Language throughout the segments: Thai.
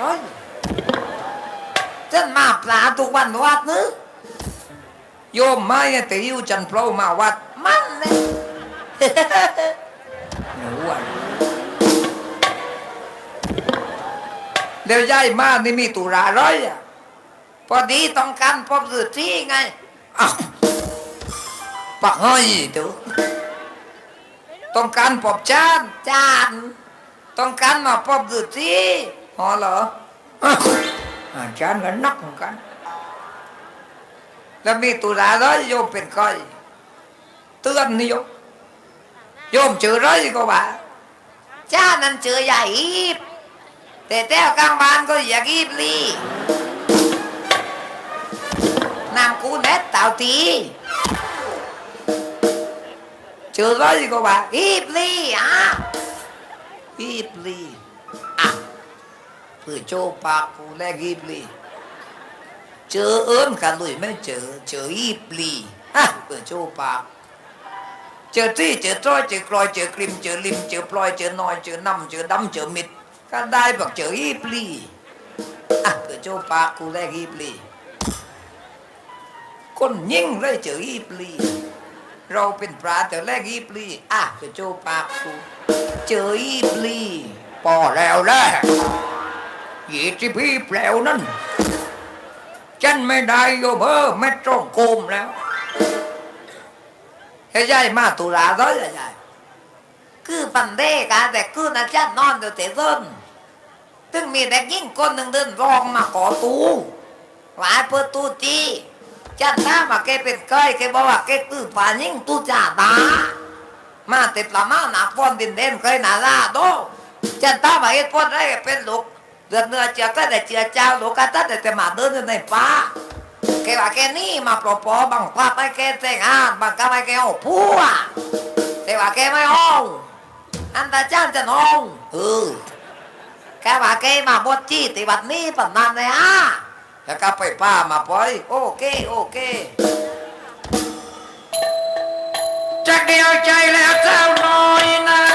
ร้อยฉันมาปลาทุกวันวัดนึกโยมไม่แต่อยู่จันทร์เพรามาวัดมันเลยหนูอะเดี๋ยวยายมานี่มีตุราร้อยอะพอดีต้องการพบสื่อที่ไงอ้าวปักห้อยดูต้องการพบจานจานต้องการมาพบสื่อที่ อ๋อเหรออาจารย์ก็นักเหมือนกัน แล้วมีตุลาร้อยโยมเป็นก้อยเตือนนี่โยมโยมเจอร้อยก็ว่าจ้านั้นเจอใหญ่อีบแต่แต้วกลางบ้านก็อยากอีบลีนามกูเน็ตเต่าตีเจอร้อยก็ว่าอีบลีอะอีบลีอะ เพื่อโจปากกูแลกีบลีเจอเอิญกันเลยไม่เจอ เจออีปลีฮะเปิดโชว์ปาก เจอที่เจอจ้อยเจอกลอยเจอกริมเจอลิมเจอปลอยเจอน้อยเจอน้ำเจอดำเจอมิดก็ได้บอกเจออีปลีอะเปิดโชว์ปากกูแรกอีปลีคนยิ่งเลยเจออีปลีเราเป็นปลาแต่แรกอีปลีอะเปิดโชว์ปากกูเจออีปลีพอแล้วแหละ ยี่ที่พี่แปลวนั่นฉันไม่ได้โยเบอร์ไม่ต้องโกมแล้วเฮ้ยายมาตุลาร้อยยายคือปันเด้กันแต่คือนะจันนอนเดี๋ยเตะต้นถึงมีเด็กยิ่งคนหนึ่งเดินร้องมาขอตูหลายเปิดตูจีจันท้ามาแกเป็นก้อยแกบอกว่าแกคือป่ายิ่งตู้จ่าตามาติดละมาหนาฟอนดินเด่นเคยหนาลาโดจันท้ามาเฮ็ดพอดได้เป็นลูก เดือนเนื้อเจียก็ได้เจียเจ้าลูกกาตัดแต่มาเดินในป่าแกว่าแกนี่มาปลอปอบางภาพให้แกแต่งงานบางก็ให้แกเอาผัวแต่ว่าแกไม่เอาอันตาจ้างจะนองเออแกว่าแกมาบวชจี้ติบัดนี้ปนานเลยอะแล้วก็ไปป้ามาปล่อยโอเคโอเคจักเดียวใจแล้วเจ้าน้อยนะ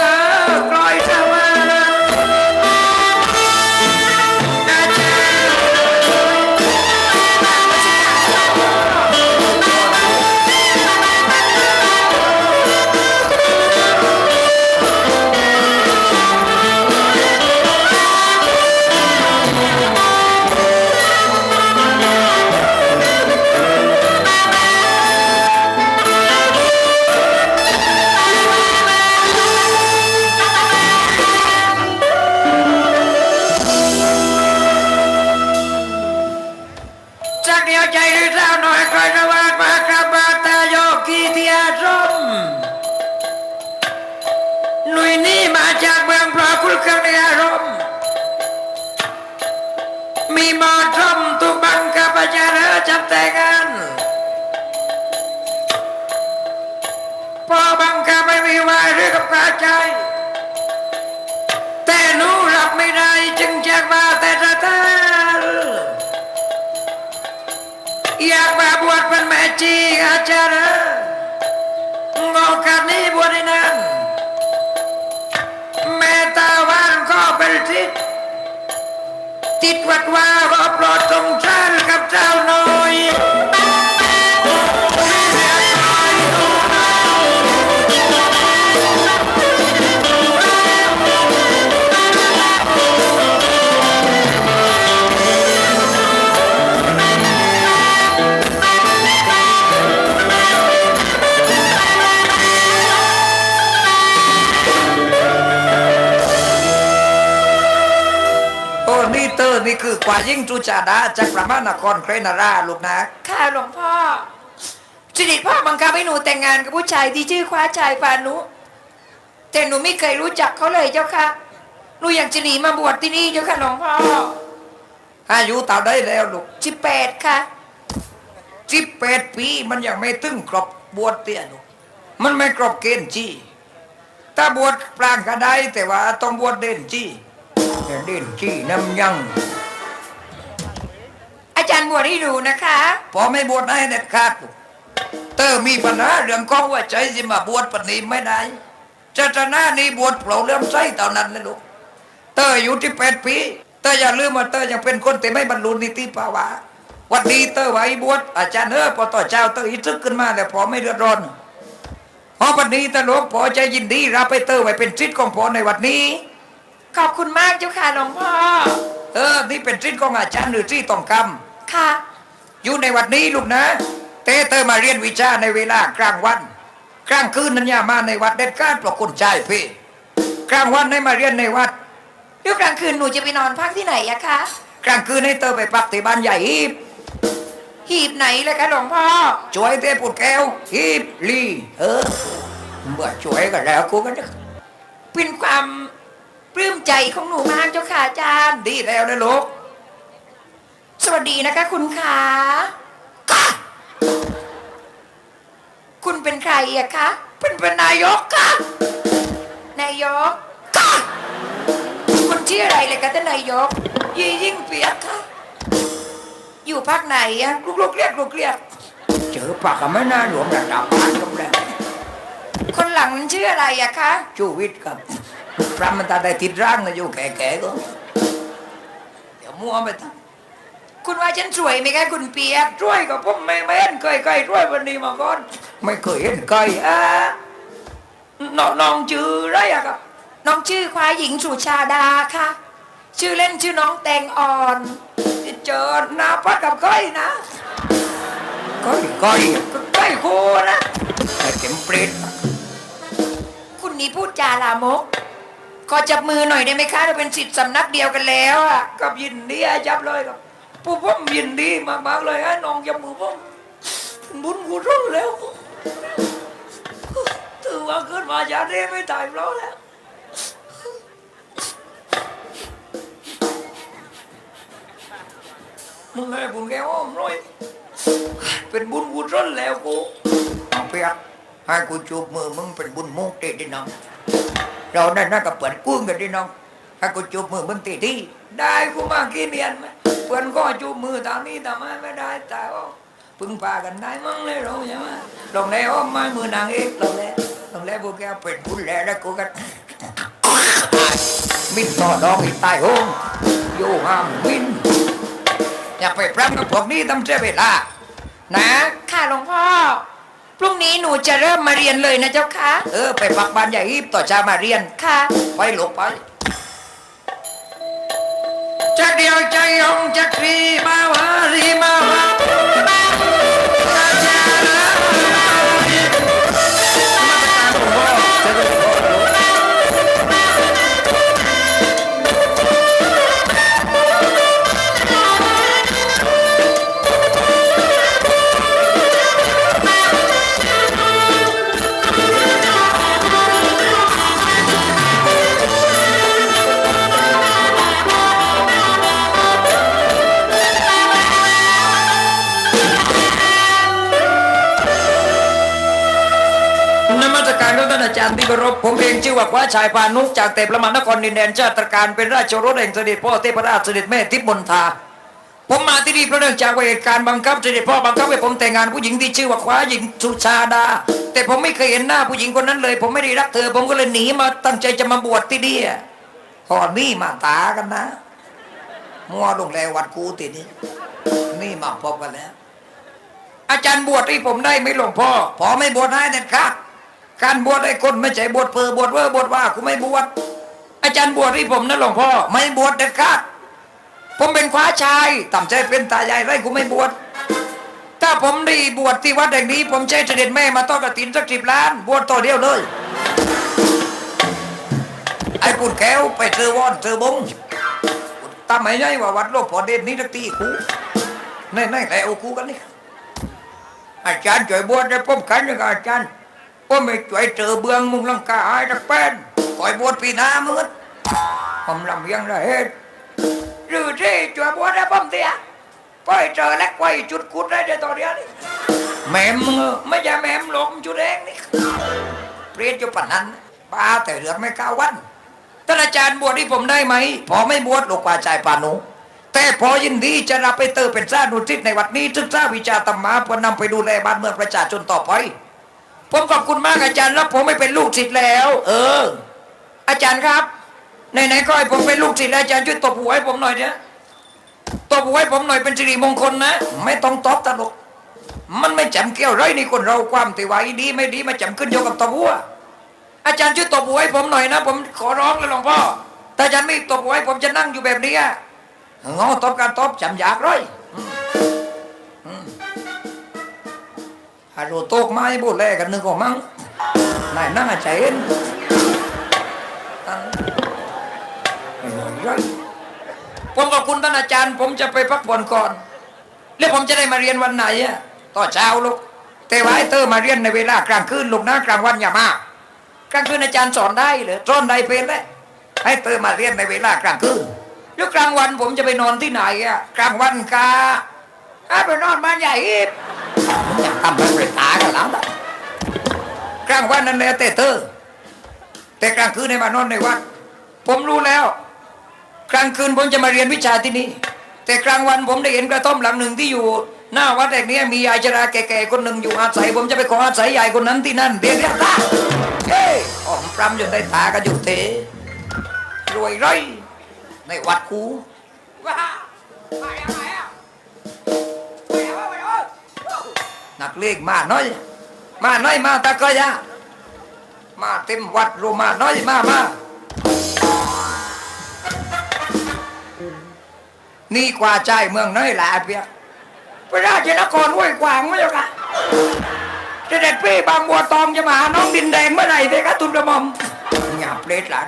จากเมืองพระคุณเครื่องในอารมณ์ มีมอทมตุบังกับประจาเรอจับแต่งานพอบังคับไม่มีวายหรือกับกาใจ แต่หนูรับไม่ได้จึงแจกมาแต่ตะตาอยากมาบวชเป็นแม่จีอาจารย์งอกันนี้บวชในนั้นแม่ ตาว่านก็เป็นทิศติดวัดว่าว่าโปรดตรงชาติกับเจ้าหน กว่ายิ่งจุจาดาจากประมาณนครเครนาราลูกนะ ค่ะหลวงพ่อสิริพ่อบังคับให้หนูแต่งงานกับผู้ชายที่ชื่อคว้าชายปานุ แต่หนูไม่เคยรู้จักเขาเลยเจ้าค่ะ หนูอยากจะหนีมาบวชที่นี่เจ้าค่ะหลวงพ่อ อายุเต่าได้แล้วลูกสิบแปดค่ะสิบแปดปีมันยังไม่ถึงครบบวชเตี้ยลูกมันไม่ครบเกณฑ์จีถ้าบวชปรางก็ได้แต่ว่าต้องบวชเด่นจีแต่เด่นจีน้ำยัง อาจารย์บวชให้หนูนะคะพอไม่บวชให้เด็ดขาดลูกเตอมีปัญหาเรื่องของว่าใจสิมาบวชปนี้ไม่ได้จะจะหน้านี้บวชเปล่าเรื่องใจเท่านั้นเลยลูกเตออยู่ที่แปดปีเตอร์อย่าลืมว่าเตอร์ยังเป็นคนแต่ไม่บรรลุนิติภาวะวันนี้เตอร์ไว้บวชอาจารย์เออพอต่อเจ้าเตอร์อีทึกขึ้นมาแต่พอไม่เดือดร้อนเพราะวันนี้ตลกพอใจยินดีรับไปเตอร์ไว้เป็นชิดของพอในวันนี้ ขอบคุณมากเจ้าค่ะหลวงพ่อเออนี่เป็นชิดของอาจารย์หรือที่ต้องค ค่ะำอยู่ในวัดนี้ลูกนะ เตเตอร์มาเรียนวิชาในเวลากลางวัน กลางคืนนั้นอย่ามาในวัดเด็ดขาดเพราะคนใจพี่ กลางวันให้มาเรียนในวัดเดี๋ยวกลางคืนหนูจะไปนอนพักที่ไหนอะคะกลางคืนให้เตอร์ไปพักที่บ้านใหญ่ฮีบหีบไหนเลยคะหลวงพ่อช่วยเตปุดแก้วฮีบลีเออเมื่อช่วยกันแล้วกูก็จะเป็นความปลื้มใจของหนูมากเจ้าค่ะอาจารย์ดีแล้วนะลูก สวัสดีนะคะคุณขาคุณเป็นใครอะคะเป็นเป็นนายกค่ะ นายกคุณชื่ออะไรเลยคะท่านนายก ยี่ยิ่งเปียกค่ะ อยู่ภาคไหนอะลูกลูกเรียกลูกเรียกเจอปากกับไม่น่าหลวมระดับบ้านกำลังคนหลังนั้นชื่ออะไรอะคะชูวิทย์ครับพระมันตาได้ติดร่างนะอยู่แก่ๆก็เดี๋ยวมัวไปทั้ง คุณว่าฉันสวยไหมคะคุณเปียกช่วยกับผมไม่ไม่เห็นเคยเคยช่วยวันนี้มาก่อน ไม่เคยเห็นเคยอะน้องน้องชื่ออะไรอะครับน้องชื่อควายหญิงสุชาดาค่ะ ชื่อเล่นชื่อน้องแตงอ่อนเจอหน้าพัดกับก้อยนะก้อยก้อยก้อยคู่นะแต่เข็มเปรตคุณนี่พูดจาลามกขอจับมือหน่อยได้ไหมคะเราเป็นสิทธิ์สำนักเดียวกันแล้วอะกับยินดีอาจับเลยครับ ผู้ผมยินดีมากๆเลยฮะน้องจับมือผมบุญกุศลแล้วถือว่าขึ้นมาจากนี้ไม่ตายเปล่าแล้วมึงให้บุญแกอ้อมร้อยเป็นบุญกุศลแล้วกูเอาเปียกให้กูจูบมือมึงเป็นบุญมุกเด็ดดิน้องเราได้น่ากับเปิดกุ้งกันดิน้องให้กูจูบมือมึงตีที่ได้กูมากี่เนียนไหม เพื่อนก็จูบมือตามนี้ตามไม่ได้แต่ว่าพึ่งพากันได้มั้งเลยเราใช่ไหมลองแล้วไม้มือนางเอกลองแล้วลองแล้วพวกแกเป็นบุญแล้แล้วกูกันมินต่อดองอีกต้ห้องโยห้ามมินอย่าไปพร่ำกับพวกนี้ทำเสียเวลานะค่ะหลวงพ่อพรุ่งนี้หนูจะเริ่มมาเรียนเลยนะเจ้าคะเออไปปักบ้านใหญ่อีบต่อเช้ามาเรียนค่ะ ไปหลบไป จะเดียวใจยองจะครีมาวารีมาวาานอาจารย์ที่เคารพผมเองชื่อว่าคว้าชายพานุจากเตปละมานครดินแดนชาติตรการเป็นราชรสแห่งเสด็จพ่อเทพราชเสด็จแม่ทิพย์มนทาผมมาที่นี่เพราะเนื่องจากว่าเหตุการณ์บังคับเสด็จพ่อบังคับให้ผมแต่งงานผู้หญิงที่ชื่อว่าคว้าหญิงสุชาดา แต่ผมไม่เคยเห็นหน้าผู้หญิงคนนั้นเลย ผมไม่ได้รักเธอ ผมก็เลยหนีมาตั้งใจจะมาบวชที่นี่อะพอนี่มาตากันนะมัวลงแล้ววัดกูติดนี่นี่มาพบกันแล้ว อาจารย์บวชให้ผมได้ไหมหลวงพ่อพอไม่บวชให้เด็ดขาด การบวชให้คนไม่ใช่บวชเพอบวชเว่อบวชว่ากูไม่บวชอาจารย์บวชให้ผมนะหลวงพ่อไม่บวชเด็ดขาดผมเป็นคว้าชายต่ำใจเป็นตาใหญ่ไรกูไม่บวชถ้าผมได้บวชที่วัดแห่งนี้ ผมใช้เสด็จแม่มาต้อนกระถินสักสิบล้าน บวชต่อเดียวเลย ไอ้ปุ่นแก้วไปเจอวอนเจอบงตามไม่ใช่ว่าวัดโลกพอเด่นนี้ตักตีกูแน่ๆแล้กูกันนี่อาจารย์ช่วยบวชได้ผมกันยังไงอาจารย์ ผมไม่ช่วยเจอเบืองมุงลังกาหายตักแป้นคอยบวชปีหน้ามึงผมลำยังไรเหตุหรือที่ช่วยบวชได้ผมเตียไปเจอแล้วไปจุดกุดได้เดี๋ยวตอนเดียวนี่แม่มึงอไม่ใช่แม่มหลงจุดเองนี่เปลี่ยนจุดปนั้นป้าแต่เหลือไม่เก้าวันท่านอาจารย์บวชให้ผมได้ไหมพอไม่บวชลูกป่าใจปานุแต่พอยินดีจะรับไปเติมเป็นสานุทิศในวัดนี้ศึกษาวิชาธรรมะเพื่อนำไปดูแลบ้านเมืองประชาชนต่อไป ผมขอบคุณมากอาจารย์แล้วผมไม่เป็นลูกศิษย์แล้ว เออ อาจารย์ครับไหนๆก็ให้ผมเป็นลูกศิษย์แล้วอาจารย์ช่วยตบหัวให้ผมหน่อยเถอะตบหัวให้ผมหน่อยเป็นสิริมงคลนะ ไม่ต้องตอบตลก มันไม่จำเกี่ยวไรนี่คนเราความติวายดีไม่ดีมาจำขึ้นโยกับตบหัวอาจารย์ช่วยตบหัวให้ผมหน่อยนะ ผมขอร้องเลยหลวงพ่อถ้าอาจารย์ไม่ตบหัวให้ผมจะนั่งอยู่แบบนี้อะงอตบการตบจำยากร้อย ฮัลโหลโตกไม้บูดแลกันนึกออกมั้งนายนั่งใจเอ็นตั้งผมขอบคุณท่านอาจารย์ ผมจะไปพักผ่อนก่อน แล้วผมจะได้มาเรียนวันไหนอะต่อเช้าลูกแต่ว่าไอ้เตอร์มาเรียนในเวลากลางคืนลูกนะกลางวันอย่ามากลางคืนอาจารย์สอนได้หรือสอนได้เป็นเลยให้เติมมาเรียนในเวลากลางคืนแล้วกลางวันผมจะไปนอนที่ไหนอะกลางวันกาอะไปนอนบ้านใหญ่อีก ทำเป็นเปรตตากันแล้วนะกลางวันนั่นแหละแต่เตอร์แต่กลางคืนให้มานอนในวัดผมรู้แล้ว กลางคืนผมจะมาเรียนวิชาที่นี่แต่กลางวันผมได้เห็นกระท่อมหลังหนึ่งที่อยู่หน้าวัดแห่งนี้มียายชราแก่ๆคนหนึ่งอยู่อาศัย ผมจะไปขออาศัยยายคนนั้นที่นั่นเดี๋ยวเดี๋ยวตาเฮ้ยออกปรำจนได้ตากันอยู่เทรวยไรในวัดคูว้ามาแล้วมาแนักเลงมาน้อย มาน้อยมาตะกอยะมาเต็มวัดโรมาน้อยมามานี่กว่าใจเมืองน้อยแหละเพียพระราชนครห้วยขวางไม่ใช่ค่ะเด็จพี่บางบัวตองจะมาน้องดินแดงเมื่อไหร่เพคะทุนกระมอมหยาบเล็ดหลัง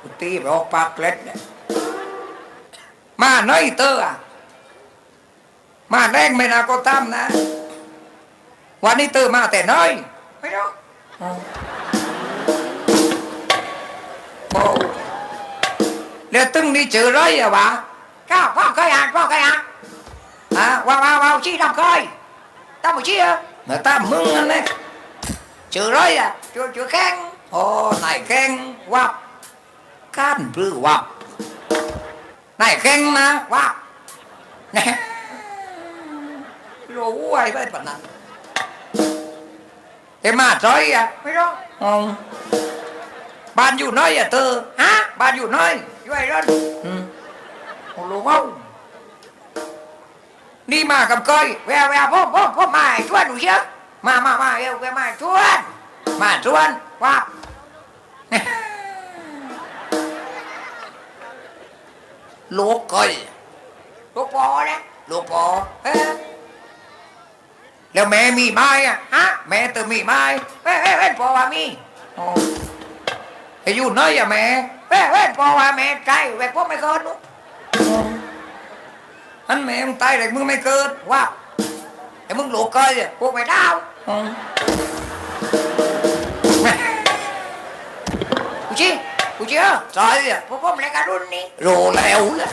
กูตีไปอกปากเล็ดเนี่ยมาน้อยเตอร์อมาแรงไม่นาก็ตามนะ วันนี้เตอร์มาแต่น้อยไม่รู้โอ้แล้วตึงนี่เจอไรอะวะข้าวพ่อเคยอ่านพ่อเคยอ่านฮะว้าวว้าวว้าวชี้ทำเคยตั้งหมดชี้เหรอเมื่อตามมึงนั่นแหละเจอไรอะจุดจุดแข้งโอ้นายแข้งวับก้านป ลื้อวับนายแข้งนะวับเนี่ยรู้ไว้ได้ปะนั้นแต่มาจอยอะไม่รู้อ๋อบ้านอยู่น้อยอะเธอ แล้วแม่มีไม้อะฮะแม่เธอมีไม้เฮ้ยเฮ้ยเฮ้ยปอว่ามีอ๋อไอ้ยู่น้อยอะแม่เฮ้ยเฮ้ยปอว่าแม่ใจแหวกพวกไม่เกินนู้อันแม่มึงตายเลยมึงไม่เกิดว้าไอ้มึงหลูกเกยพวกไม่ดาวกูชี้กูชี้เออจอยอะพวกผมรายการรุ่นนี้รู้แล้วแหละ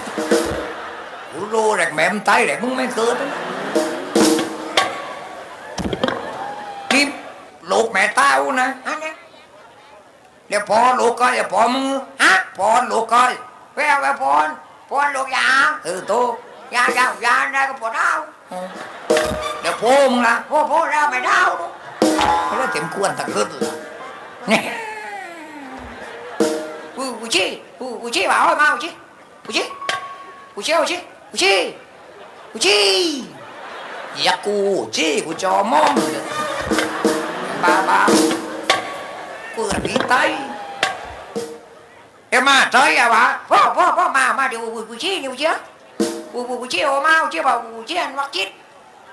กูรู้แหละแม่มึงตายเลยมึงไม่เกิดนี่ กแม่เต้านะอันนี้เดี๋ยวพอลูกก้อยอะพอมึงฮะพอลูกก้อยแววแววพรพรลูกยาเออโตยายายาได้ก็ปวดดาวเดี๋ยวพ่อมึงละพวกพวกเราไม่ดาวนู้แล้วเต็มควรตะขึ้นละเนี่ยกูกูชี้กูกูชี้ bảo ơi mau ชี้กูชี้กูชี้กูชี้กูชี้กูชี้อยากกูจี้กูจอมอมเลย บ้าบ้ากูกระดีไตเอ็มมาใจอะวะพ่อพ่อพ่อมามาเดี๋ยวกูกูชี้กูชี้กูกูกูชี้โอมากูชี้ bảo กูชี้ anh hoặc chít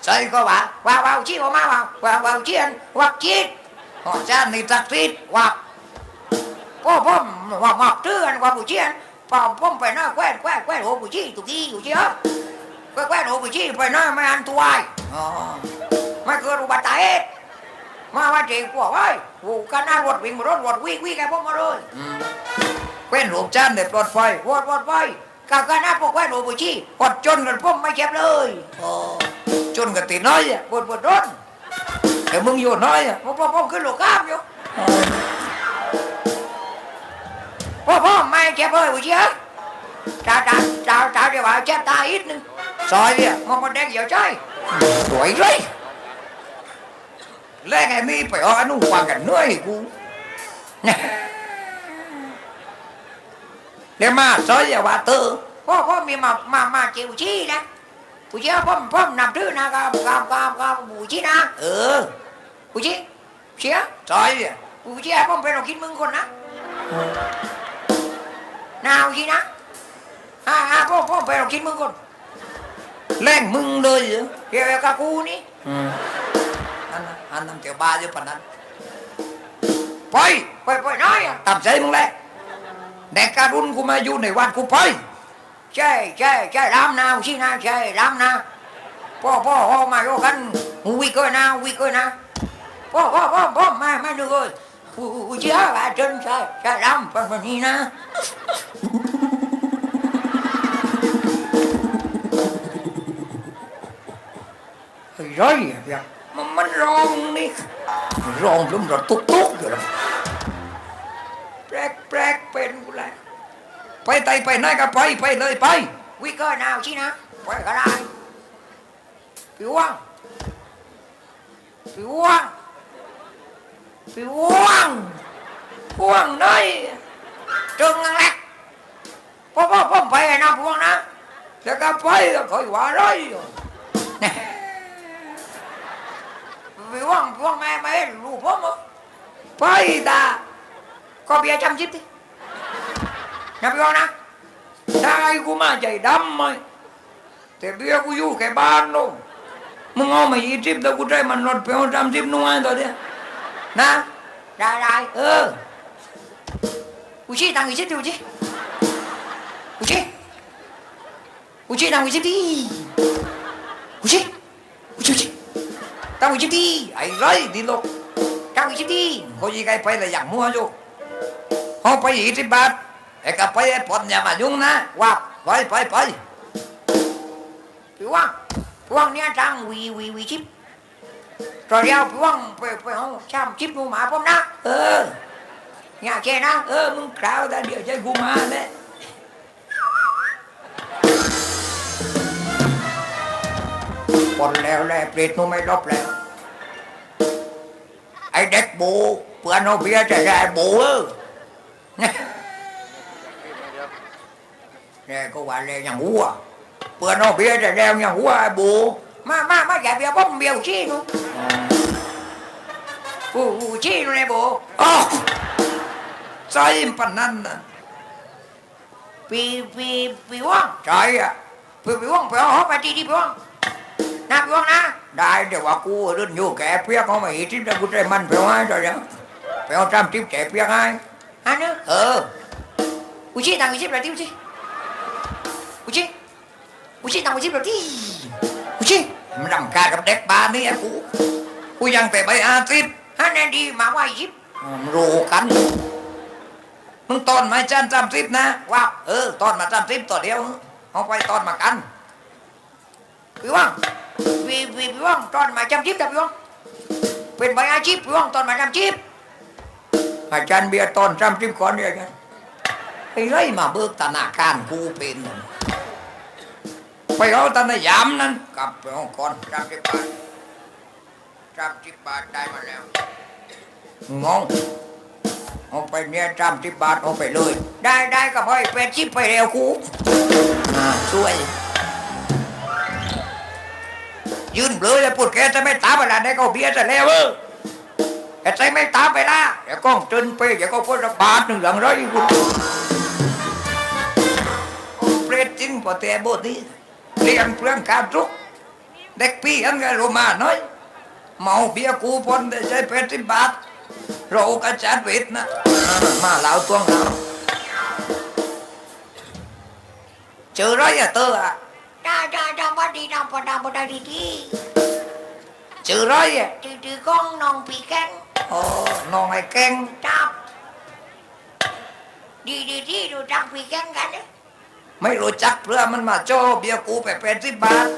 ใจก็วะ vào vào ชี้โอมา vào vào vào ชี้ anh hoặc chít หอจานนี่จักรีดวับพ่อพ่อ hoặc hoặc chứ anh hoặc กูชี้ anh พ่อพ่อไปน้อยแควแควแควโอกูชี้กูชี้กูชี้แควแค ม่อันตัวไอ้อ๋อไม่เกิดอุบัติเหตุมาว่าเจ๊กว่าไว้โอ้กันนั่นวดวิ่งรถวดวิ่งวิ่งแกพวกมาเลยเว้นหลูกจานเด็ดปลอดไฟวดวดไว้กากันนั่นพวกแกหนูบุชีวดจนกันพวกไม่เจ็บเลยจนกันตีน้อยอะวดปวดรถแต่มึงอยู่น้อยอะพวกพวกพวกขึ้นหลูกข้ามอยู่พวกพ่อไม่เจ็บเลยบุชีจ้าจ้าจ้าจ้าเดี๋ยวว่าเจ็บตาอีกนึงซอยอะมันมันแดงเหี่ยวใจสวยเลย แล้วไงนี่ไปออกอนุฟังกันเหนื่อยกูเนี่ยเรียกมาซอยอย่าว่าเตอพ่อพ่อมีมามามาเจียวชี้นะกูเชื่อพ่อพ่อนับถือนะครับกับกับกับกูชี้นะเออกูชี้เชื่อซอยกูเชื่อพ่อเป็นเราคิดมึงคนนะนาวชี้นะอ่าอ่าพ่อพ่อเป็นเราคิดมึงคนแรงมึงเลยเหรอเกี่ยวกับกูนี่ อืมอันนั้นอันนั้นเกี่ยวบ้าอยู่ปานนั้นไปไปไปน้อยอะตามใจมึงแหละแดกการุณกูมาอยู่ในวัดกูไปใช่ใช่ใช่ รำนาวชี้นะใช่รำนะพ่อพ่อพ่อมาโยกันวิกเกอร์นะวิกเกอร์นะพ่อพ่อพ่อพ่อมามาดูเลยกูกูเชื่อว่าจนใช่ใช่รำเป็นแบบนี้นะเฮ้ยร้อยอะเพียงมันมันร้องนี่ร้องลุ่มรถตุ๊กตุ๊กอยู่แล้วแปลกแปลกเป็นกูเลยไปไตไปไหนก็ไปไปเลยไปวิกเกอร์นาวชี้นะไปก็ได้ผิวว่างผิวว่างผิวว่างห่วงหน่อยจึงนั่นแหละพ่อพ่อพ่อไปนะพวงนะแล้วก็ไปก็คอยว่าร้อยอยู่ ผิวว่างผิวว่างแม่ไม่รู้พ่อมั้ง ไปตาก็เบียร์จำจิบดินะผิวว่างนะได้กูมาใจดำไหมแต่เบี้ยกูอยู่แค่บ้านนู่นมึงเอามายี่สิบแต่ กูได้มันรถเพียงสาชิบดียวนะได้ได้เออกูชี้ตังค์กูชี้ดิกูชี้กูชี้กูชี้ตังค์กูชี้ดิกูชี้กูชี้ตังค์กูชี้ดิไอ้ไรดีลูกตังค์กูชี้ดิเขายิงไงไปเลยอย่างมัวอยู่เขาไปยี่สิบบาทไอ้ก็ไปไอ้ปนอย่ามายุ่งนะว่าไปไปไปผิวว่างผิวว่างเนี่ยตังวีวีวีชิปตอนเดียวผิวว่างไปไปห้องช่ำชิปดูหมาผมนะเอออย่าแค่นะเออมึงคราวแต่เดี๋ยวใจกูมาแน่ปนแล้วและเปรตนูไม่รบแล้ว ไอ้เด็กบูเพื่อนเอาเบียร์จะได้บูเออเนี่ยก็ว่าเลยอย่างหัวเพื่อนเอาเบียร์จะได้อย่างหัวไอ้บูมามามาอย่าเบียร์ผมเบียร์ชี้นูกูกูชี้นูเลยโบอ๋อใจปานนั้นนะปีปีปีว่างใจอะปีปีว่างไปเอาห้องไปที่ที่ปีว่างนะปีว่างนะ ได้เดี๋ยวว่ากูเดินอยู่แกเปียกเขาไม่ทิพย์กูใจมันไปว่าตัวเดียวไปเอาจำทิพย์แกเปียกให้อันนี้เออกูชี้ตังกูชี้แบบที่กูชี้กูชี้กูชี้ตังกูชี้แบบที่กูชี้มันรำคาญกับเด็กบ้านนี่ไอ้กูกูยังแต่ไปอาทิตย์ฮันนั่นดีมาว่ายิบรู้กันมึงตอนมาจันจำทิพย์นะว่าเออตอนมาจำทิพย์ตัวเดียวเอาไปตอนมากันปีว่า งปีปีปีว่างตอนมาจำชิปแต่ปีว่างเป็นใบอาชีพปีว่างตอนมาจำชิปอาจารย์เบียร์ตอนจำทิพย์ก่อนเนี่ยกันไอ้ไรมาเบิกธนาคารกูเป็นไปเอาธนายามนั้นกลับไปเอาก่อนจำทิพย์บาทจำทิพย์บาทได้มาแล้วงงเอาไปเนี่ยจำที่บาทเอาไปเลย ได้ได้กับพ่อยเป็นชิปไปเร็วกูช่วย ยืนเบลอเลยพูดแกจะไม่ตามเวลาได้ก็เบียจะแล้วเออแกจะไม่ตามไปละเดี๋ยวก้องจนไปเดี๋ยวก็พูดระบาทหนึ่งหลังร้อยกูเปรตจริงพอแต่บทนี้เลี้ยงเปลืองการทุกเด็กพี่อันก็รู้มาน้อยเมาเบียกูพนได้ใช้เป็ดสิบบาทเรากระจัดเวทนะมาเหล่าตัวเหงาเจอไรอะเตออะ ได้ได้ได้บัดดีดำพอดำพอได้ดีดีเจอไรอะดีดีก้องน้องปีแกงโอ๋อน้องไอ้แกงจับดีดีดีดูจักปีแกงกันนะไม่รู้จักเพื่อมันมาโจ้เบียกูไปเป็นสิบบาท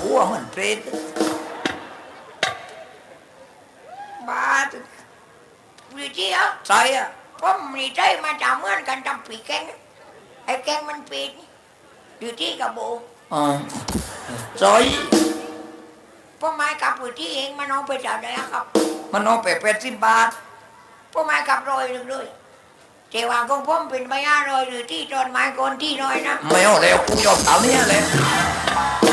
หัวมันเปรตบาทดีดีเหรอใจอะผมมีใจมาจากเหมือนกันทำปีแกงไอ้แกงมันปี ดดีดีกับโบอ๋อใจผมไม่กับดีดีเองมันเอาไปจากไหนอะครับ มันเอาไปเป็นสิบบาทผมไม่กับรอยหนึ่งเลยเจว่าของผมเป็นไม่อร่อยหรือที่ตอนไม้คนที่น้อยนะไม่เอาแล้วกูยอมเต่านี้เลยเ